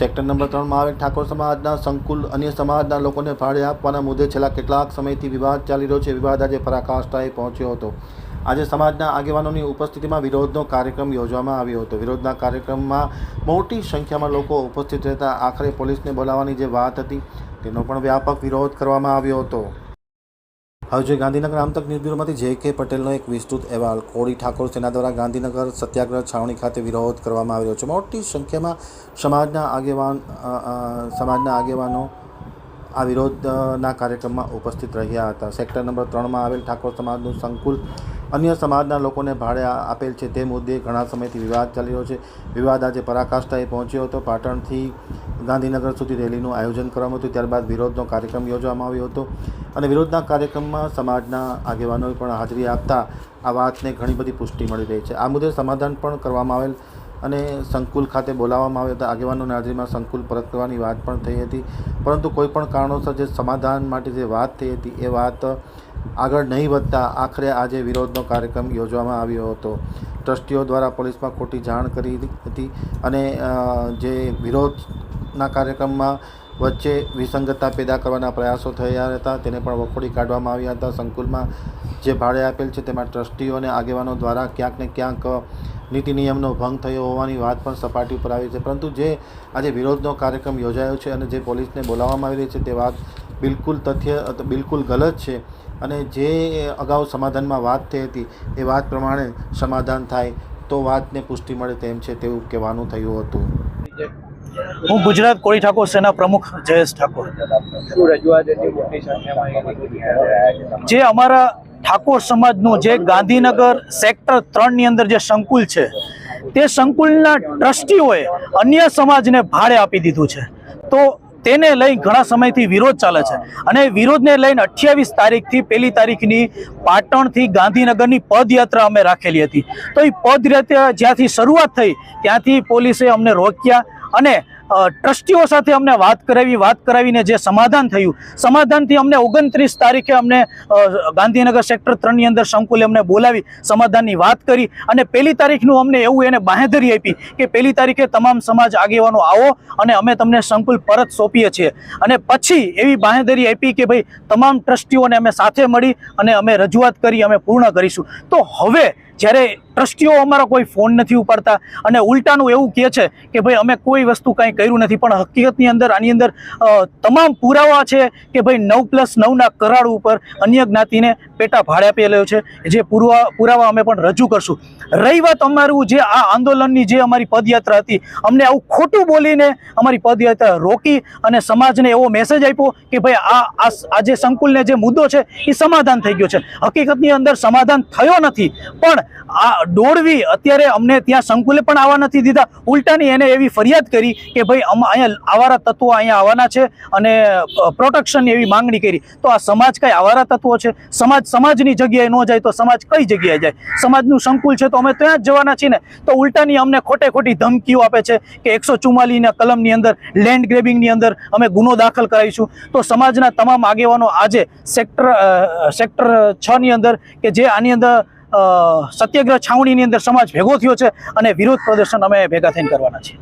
Sector number ત્રણમાં આવેલ ઠાકોર સમાજના સંકુલ અન્ય સમાજના લોકોને ભાડે આપવાના મુદ્દે છેલ્લા કેટલાક સમયથી વિવાદ ચાલી રહ્યો છે. વિવાદ આજે પરાકાષ્ઠાએ પહોંચ્યો હતો. આજે સમાજના આગેવાનોની ઉપસ્થિતિમાં વિરોધનો કાર્યક્રમ યોજવામાં આવ્યો હતો. વિરોધના કાર્યક્રમમાં મોટી સંખ્યામાં લોકો ઉપસ્થિત રહેતા. આખરે પોલીસને બોલાવવાની જે વાત હતી, તેનો પણ વ્યાપક વિરોધ કરવામાં આવ્યો હતો. હવે જોઈએ ગાંધીનગર આમતક ન્યૂઝ બ્યુરોમાંથી જે કે પટેલનો એક વિસ્તૃત અહેવાલ, કોળી ઠાકોર સેના દ્વારા ગાંધીનગર સત્યાગ્રહ છાવણી ખાતે વિરોધ કરવામાં આવ્યો છે. મોટી સંખ્યામાં સમાજના આગેવાન સમાજના આગેવાનો આ વિરોધના કાર્યક્રમમાં ઉપસ્થિત રહ્યા હતા. સેક્ટર નંબર ત્રણમાં આવેલ ઠાકોર સમાજનું સંકુલ અન્ય સમાજના લોકોને ભાડે આપેલ છે તે મુદ્દે ઘણા સમયથી વિવાદ ચાલી રહ્યો છે. વિવાદ આજે પરાકાષ્ઠાએ પહોંચ્યો હતો. પાટણથી ગાંધીનગર સુધી રેલીનું આયોજન કરવામાં હતું. ત્યારબાદ વિરોધનો કાર્યક્રમ યોજવામાં આવ્યો હતો અને વિરોધના કાર્યક્રમમાં સમાજના આગેવાનોએ પણ હાજરી આપતા આ વાતને ઘણી બધી પુષ્ટિ મળી રહી છે. આ મુદ્દે સમાધાન પણ કરવામાં આવેલ અને સંકુલ ખાતે બોલાવવામાં આવ્યા હતા. આગેવાનોની હાજરીમાં સંકુલ પરત કરવાની વાત પણ થઈ હતી. પરંતુ કોઈપણ કારણોસર જે સમાધાન માટે જે વાત થઈ હતી એ વાત આગળ નહીં વધતા આખરે આજે વિરોધનો કાર્યક્રમ યોજવામાં આવ્યો હતો. ટ્રસ્ટીઓ દ્વારા પોલીસમાં ખોટી જાણ કરી હતી અને જે વિરોધના કાર્યક્રમમાં વચ્ચે વિસંગતતા પેદા કરવાના પ્રયાસો થયા હતા, તેને પણ વખોડી કાઢવામાં આવ્યા હતા. સંકુલમાં જે ભાડે આપેલ છે, તેમાં ટ્રસ્ટીઓ અને આગેવાનો દ્વારા ક્યાંક ને ક્યાંક નીતિ નિયમનો ભંગ થયો હોવાની વાત પણ સપાટી ઉપર આવી છે. પરંતુ જે આજે વિરોધનો કાર્યક્રમ યોજાયો છે અને જે પોલીસને બોલાવવામાં આવી રહી છે તે વાત બિલકુલ તથ્ય બિલકુલ ગલત છે. અને જે અગાઉ સમાધાનમાં વાત થઈ હતી એ વાત પ્રમાણે સમાધાન થાય તો વાતને પુષ્ટિ મળે તેમ છે તેવું કહેવાનું થયું હતું. હું ગુજરાત કોળી ઠાકોર સેના પ્રમુખ જયેશ ઠાકોર. જે અમારા ઠાકોર સમાજનું જે ગાંધીનગર સેક્ટર ત્રણની અંદર જે સંકુલ છે, તે સંકુલના ટ્રસ્ટીઓએ અન્ય સમાજને ભાડે આપી દીધું છે. તો તેને લઈ ઘણા સમયથી વિરોધ ચાલે છે અને વિરોધને લઈને અઠ્યાવીસ તારીખથી પહેલી તારીખની પાટણથી ગાંધીનગરની પદયાત્રા અમે રાખેલી હતી. તો એ પદયાત્રા જ્યાંથી શરૂઆત થઈ ત્યાંથી પોલીસે અમને રોક્યા અને ટ્રસ્ટીઓ સાથે અમને વાત કરાવી, વાત કરાવીને જે સમાધાન થયું, સમાધાનથી અમને ઓગણત્રીસ તારીખે અમને ગાંધીનગર સેક્ટર ત્રણની અંદર સંકુલે અમને બોલાવી, સમાધાનની વાત કરી અને પહેલી તારીખનું અમને એવું એને બાંહેધરી આપી કે પહેલી તારીખે તમામ સમાજ આગેવાનો આવો અને અમે તમને સંકુલ પરત સોંપીએ છીએ. અને પછી એવી બાંહેધરી આપી કે ભાઈ, તમામ ટ્રસ્ટીઓને અમે સાથે મળી અને અમે રજૂઆત કરી, અમે પૂર્ણ કરીશું. તો હવે જ્યારે ટ્રસ્ટીઓ અમારો કોઈ ફોન નથી ઉપાડતા અને ઉલટાનું એવું કહે છે કે ભાઈ, અમે કોઈ વસ્તુ કાંઈ કર્યું નથી, પણ હકીકતની અંદર, આની અંદર તમામ પુરાવા છે કે ભાઈ, નવ પ્લસ નવના કરાર ઉપર અન્ય જ્ઞાતિને પેટા ભાડે આપેલો છે, જે પુરવા, પુરાવા અમે પણ રજૂ કરશું. રહી વાત અમારું જે આ આંદોલનની જે અમારી પદયાત્રા હતી, અમને આવું ખોટું બોલીને અમારી પદયાત્રા રોકી અને સમાજને એવો મેસેજ આપ્યો કે ભાઈ આ આ જે સંકુલને જે મુદ્દો છે, એ સમાધાન થઈ ગયો છે. હકીકતની અંદર સમાધાન થયો નથી, પણ આ દોડવી અત્યારે અમને ત્યાં સંકુલે પણ આવવા નથી દીધા. ઉલટાની એને એવી ફરિયાદ કરી કે ભાઈ, અમા, અહીંયા આવારા તત્વો અહીંયા આવવાના છે અને પ્રોટેક્શનની એવી માંગણી કરી. તો આ સમાજ કઈ આવારા તત્વો છે? સમાજ સમાજની જગ્યાએ ન જાય તો સમાજ કઈ જગ્યાએ જાય? સમાજનું સંકુલ છે તો અમે ત્યાં જ જવાના છીએ ને? તો ઉલટાની અમને ખોટે ખોટી ધમકીઓ આપે છે કે એકસો ચુમ્માલીના કલમની અંદર લેન્ડ ગ્રેબિંગની અંદર અમે ગુનો દાખલ કરાવીશું. તો સમાજના તમામ આગેવાનો આજે સેક્ટર સેક્ટર છની અંદર કે જે આની અંદર સત્યાગ્રહ છાવણીની અંદર સમાજ ભેગો થયો છે અને વિરોધ પ્રદર્શન અમે ભેગા થઈને કરવાના છીએ.